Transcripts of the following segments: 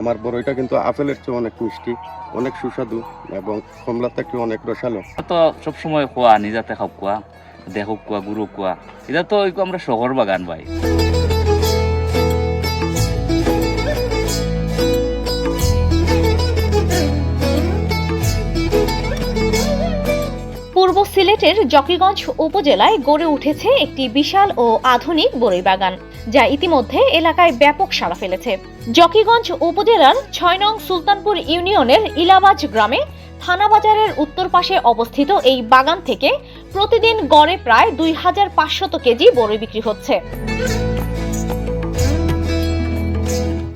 আমার বড়ইটা কিন্তু আপেলের চেয়ে অনেক মিষ্টি, অনেক সুস্বাদু এবং কমলা কি অনেক রসালো। তো সবসময় খোয়া নিজাতে খাব কোয়া দেখো কোয়া গুরু কোয়া এটা তো আমরা শহর বাগান ভাই। সিলেটের জকিগঞ্জ উপজেলায় গড়ে উঠেছে একটি বিশাল ও আধুনিক বড়ই বাগান, যা ইতিমধ্যে এলাকায় ব্যাপক সাড়া ফেলেছে। জকিগঞ্জ উপজেলার ছয় নং সুলতানপুর ইউনিয়নের ইলাবাজ গ্রামে থানা বাজারের উত্তর পাশে অবস্থিত এই বাগান থেকে প্রতিদিন গড়ে প্রায় দুই হাজার পাঁচশত কেজি বড়ই বিক্রি হচ্ছে।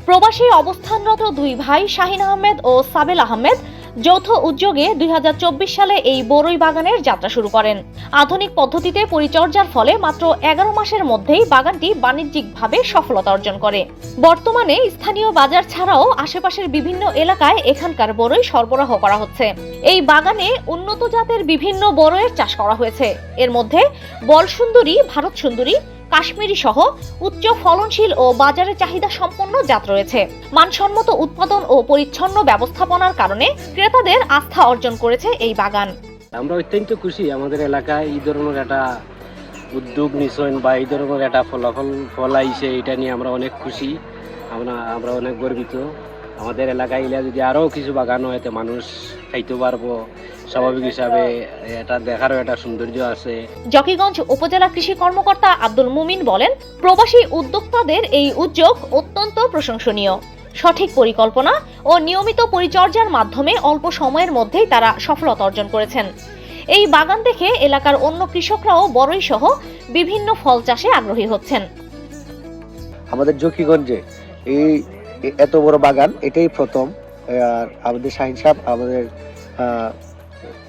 প্রবাসী অবস্থানরত দুই ভাই শাহিন আহমেদ ও সাবেল আহমেদ যৌথ উদ্যোগে দুই হাজার চব্বিশ সালে এই বড়ই বাগানের যাত্রা শুরু করেন। আধুনিক পদ্ধতিতে পরিচর্যার ফলে মাত্র এগারো মাসের মধ্যেই বাগানটি বাণিজ্যিকভাবে সফলতা অর্জন করে। বর্তমানে স্থানীয় বাজার ছাড়াও আশেপাশের বিভিন্ন এলাকায় এখানকার বড়ই সরবরাহ করা হচ্ছে। এই বাগানে উন্নত জাতের বিভিন্ন বড়ইয়ের চাষ করা হয়েছে। এর মধ্যে বল সুন্দরী ভারত সুন্দরী কাশ্মীরি সহ উচ্চ ফলনশীল ও বাজারে চাহিদা সম্পন্ন জাত রয়েছে। মানসম্মত উৎপাদন ও পরিচ্ছন্ন ব্যবস্থাপনার কারণে ক্রেতাদের আস্থা অর্জন করেছে এই বাগান। আমরা অত্যন্ত খুশি আমাদের এলাকায় এই ধরনের একটা উদ্যোগ নিছেন বা এই ধরনের একটা ফলাফল ফলাইছে, এটা নিয়ে আমরা অনেক খুশি। আমরা আমরা অনেক গর্বিত। আমাদের এলাকায় এলে যদি আরও কিছু বাগান হয়, তো মানুষ খাইতে পারব। স্বাভাবিক হিসাবে এটা দেখারও একটা সৌন্দর্য আছে। জকিগঞ্জ উপজেলা কৃষি কর্মকর্তা আব্দুল মুমিন বলেন প্রবাসী উদ্যোক্তাদের এই উদ্যোগ অত্যন্ত প্রশংসনীয়। সঠিক পরিকল্পনা ও নিয়মিত পরিচর্যার মাধ্যমে অল্প সময়ের মধ্যেই তারা সফলতা অর্জন করেছেন। এই বাগান দেখে এলাকার অন্য কৃষকরাও বড়ই সহ বিভিন্ন ফল চাষে আগ্রহী হচ্ছেন। আমাদের জকিগঞ্জে এই এত বড় বাগান এটাই প্রথম। আর আমাদের শাহিন সাহেব আমাদের আহ,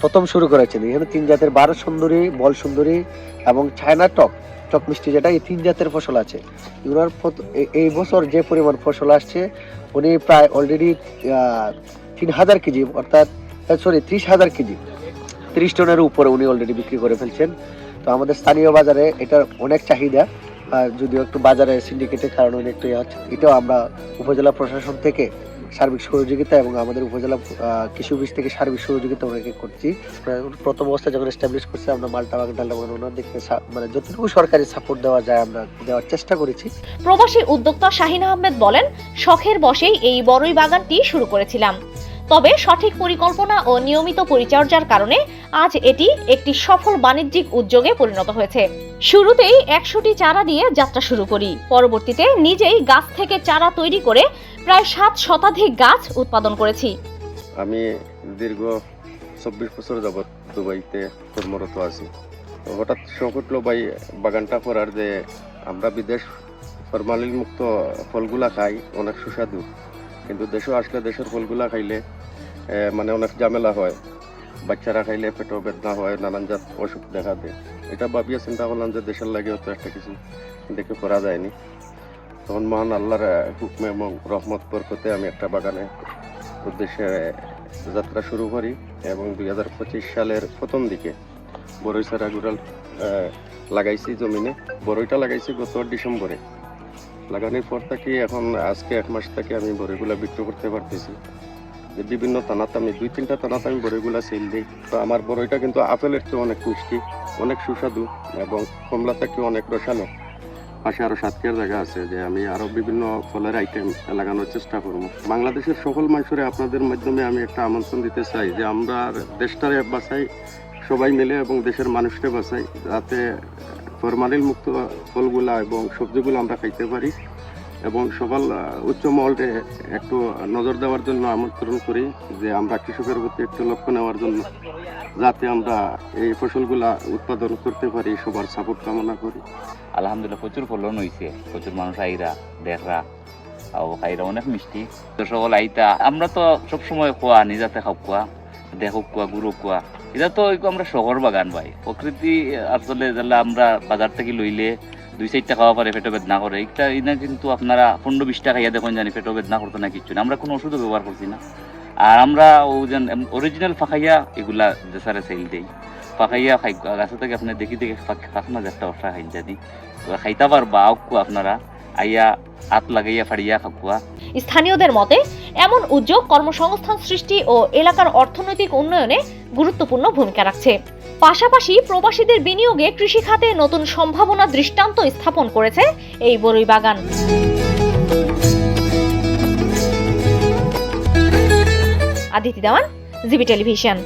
প্রথম শুরু করেছেন। এখানে তিন জাতের বারো সুন্দরী, বল সুন্দরী এবং চায়না টক টক মিষ্টি যেটা, এই তিন জাতের ফসল আছে। এগুলোর এই বছর যে পরিমাণ ফসল আসছে, উনি প্রায় অলরেডি তিন হাজার কেজি, অর্থাৎ সরি ত্রিশ হাজার কেজি। ত্রিশ টনের উপরে উনি অলরেডি বিক্রি করে ফেলছেন। তো আমাদের স্থানীয় বাজারে এটার অনেক চাহিদা। যদিও একটু বাজারে সিন্ডিকেটের কারণে একটু ইয়ে হচ্ছে, এটাও আমরা উপজেলা প্রশাসন থেকে সার্বিক সহযোগিতা এবং আমাদের উপজেলা কৃষি অফিস থেকে সার্বিক সহযোগিতা ওনাকে করছি। প্রথম অবস্থায় যখন এস্টাবলিশ করছে, আমরা মালটা বাগান ডালটা ওনাদেরকে মানে যতটুকু সরকারি সাপোর্ট দেওয়া যায় আমরা দেওয়ার চেষ্টা করেছি। প্রবাসী উদ্যোক্তা শাহিন আহমেদ বলেন, শখের বসেই এই বড়ই বাগানটি শুরু করেছিলাম। তবে সঠিক পরিকল্পনা ও নিয়মিত পরিচর্যার কারণে আজ এটি একটি সফল বাণিজ্যিক উদ্যোগে পরিণত হয়েছে। শুরুতেই একশোটি চারা দিয়ে যাত্রা শুরু করি। পরবর্তীতে নিজেই গাছ থেকে চারা তৈরি করে প্রায় সাত শতাধিক গাছ উৎপাদন করেছি। আমি দীর্ঘ চব্বিশ বছর যাবৎ দুবাইতে কর্মরত আছি। হঠাৎ শখ উঠল ভাই বাগানটা করার যে আমরা বিদেশ ফরমালিন মুক্ত ফলগুলা খাই, অনেক সুস্বাদু। কিন্তু দেশে আসলে দেশের ফলগুলা খাইলে মানে অনেক ঝামেলা হয়। বাচ্চারা খাইলে পেটও বেদনা হয়, নানান জাত অসুখ দেখা দেয়। এটা ভাবিয়ে চিন্তা করলাম যে দেশের লাগে তো একটা কিছু দেখে করা যায়নি। তখন মহান আল্লাহর হুকমে এবং রহমত বরকতে আমি একটা বাগানে উদ্দেশ্যে যাত্রা শুরু করি এবং দুই হাজার পঁচিশ সালের প্রথম দিকে বড়ই চারা গুড়াল লাগাইছি জমিনে। বড়ইটা লাগাইছি গত ডিসেম্বরে। লাগানোর পর থেকে এখন আজকে এক মাস থেকে আমি বড়ইগুলা বিক্রি করতে পারতেছি। যে বিভিন্ন তানাতে আমি, দুই, তিনটা তানাতে আমি বড়ইগুলা সেল দিই। তো আমার বড়ইটা কিন্তু আপেলের চেয়ে অনেক মিষ্টি, অনেক সুস্বাদু এবং কমলা থেকে অনেক রসালো। পাশে আরও সাতকের জায়গা আছে যে আমি আরও বিভিন্ন ফলের আইটেম লাগানোর চেষ্টা করব। বাংলাদেশের সকল মানুষের আপনাদের মাধ্যমে আমি একটা আমন্ত্রণ দিতে চাই যে আমরা দেশটারে বাঁচাই, সবাই মিলে এবং দেশের মানুষকে বাঁচাই, যাতে ফরমালিন মুক্ত ফলগুলা এবং সবজিগুলো আমরা খাইতে পারি এবং সকল উচ্চ মহলকে একটু নজর দেওয়ার জন্য আমন্ত্রণ করি যে আমরা কৃষকের প্রতি একটু লক্ষ্য নেওয়ার জন্য যাতে আমরা এই ফসলগুলা উৎপাদন করতে পারি, সবার সাপোর্ট কামনা করি। আলহামদুলিল্লাহ, প্রচুর ফলন হয়েছে প্রচুর মানুষ আইরা দেখরা আর খাইরা অনেক মিষ্টি। সকল আইতা, আমরা তো সবসময় খোয়া নিজাতে খাব কোয়া দেখো কোয়া গুরু কোয়া এটা তো আমরা শহর বাগান ভাই। প্রকৃতি আসলে যেটা আমরা বাজার থেকে লইলে দুই চারটা খাওয়া পারে পেটো বেদনা করে। এটা ইনা কিন্তু আপনারা পনেরো বিশ টাকা খাইয়া দেখুন জানি পেটো বেদনা করতো না কিছু না। আমরা কোনো ওষুধও ব্যবহার করছি না। আর আমরা ও যেন অরিজিনাল ফাঁকাইয়া এগুলা দেশারে সেল দেই। পাকাইয়া খাই, গাছে থেকে আপনি দেখি দেখি পাখনা একটা অসা খাই জানি। খাইতে পারবা আপনারা। আইয়া হাত লাগাইয়া ফাড়িয়া খাকুয়া স্থানীয়দের মতে এমন উদ্যোগ কর্মসংস্থান সৃষ্টি ও এলাকার অর্থনৈতিক উন্নয়নে গুরুত্বপূর্ণ ভূমিকা রাখছে। পাশাপাশি প্রবাসীদের বিনিয়োগে কৃষি খাতে নতুন সম্ভাবনা দৃষ্টান্ত স্থাপন করেছে এই বরই বাগান। Aditi Dewan, GB television.